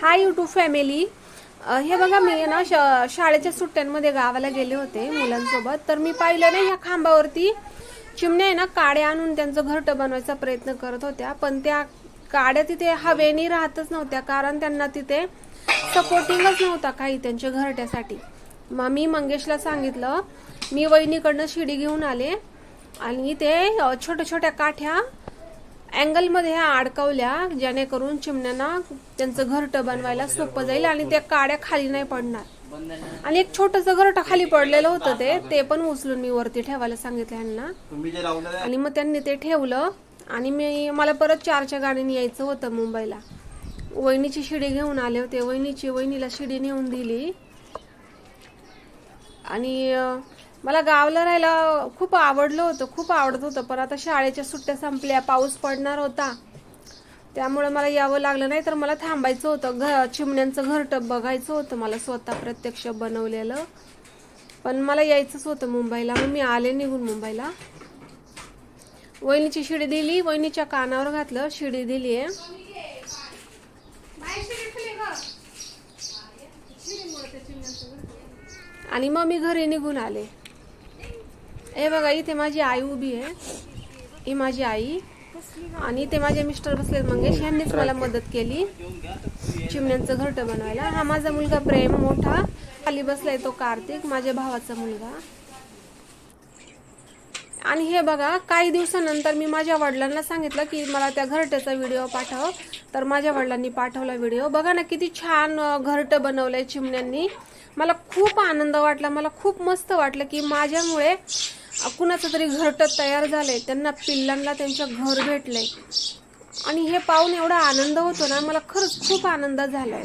Hi YouTube family हे बघा मी ना श- शाळेच्या सुट्ट्यांमध्ये गावाला गेले होते मुलांसोबत. तर मी पाहिलं ना ह्या खांबावरती. चिमण्या आहे ना काड्या आणून त्यांचं घरटं बनवायचा प्रयत्न करत होत्या. पण त्या काड्या तिथे हवेनी राहतच नव्हत्या कारण त्यांना तिथे सपोर्टिंगच नव्हता काही त्यांच्या घरट्यासाठी. मग मी मंगेशला सांगितलं मी वहिनीकडनं शिडी घेऊन आले. आणि ते छोट्या छोट्या काठ्या अँगलमध्ये ह्या अडकवल्या जेणेकरून चिमण्यांना त्यांचं घरटं बनवायला सोपं जाईल आणि त्या काड्या खाली नाही पडणार. आणि एक छोटस घरटं खाली पडलेलं होतं ते ते पण उचलून मी वरती ठेवायला सांगितलं यांना आणि मग त्यांनी ते ठेवलं आणि मी मला परत चारच्या गाडीने यायचं होतं मुंबईला. वहिनीची शिडी घेऊन आले होते. वहिनीची वहिनीला शिडी नेऊन दिली. आणि मला गावला राहायला खूप आवडलं होतं खूप आवडत होतं. पण आता शाळेच्या सुट्ट्या संपल्या पाऊस पडणार होता. त्यामुळे मला यावं लागलं नाही तर मला थांबायचं होतं. घ चिमण्यांचं घरटं बघायचं होतं मला स्वतः प्रत्यक्ष बनवलेलं. पण मला यायचंच होतं मुंबईला. मग मी आले निघून मुंबईला. वहिनीची शिडी दिली वहिनीच्या कानावर घातलं शिडी दिली आहे आणि मग मी घरी निघून आले. हे बघा इथे माझी आई उभी आहे. ही माझी आई. आणि इथे माझे मिस्टर बसलेत मंगेश. यांनीच मला मदत केली. चिमण्यांचं घरटं बनवायला. हा माझा मुलगा प्रेम मोठा. खाली बसलाय तो कार्तिक माझ्या भावाचा मुलगा. आणि हे बघा काही दिवसानंतर मी माझ्या वडिलांना सांगितलं की मला त्या घरट्याचा व्हिडिओ पाठव. तर माझ्या वडिलांनी पाठवला व्हिडिओ. बघा ना किती छान घरटं बनवलं बनवलंय चिमण्यांनी. मला खूप आनंद वाटला. मला खूप मस्त वाटलं की माझ्यामुळे कुणाचं तरी घरटं तयार झाले त्यांना पिल्लांना त्यांच्या घर भेटले आणि हे पाहून एवढा आनंद होतो ना मला खरंच खूप आनंद झालाय.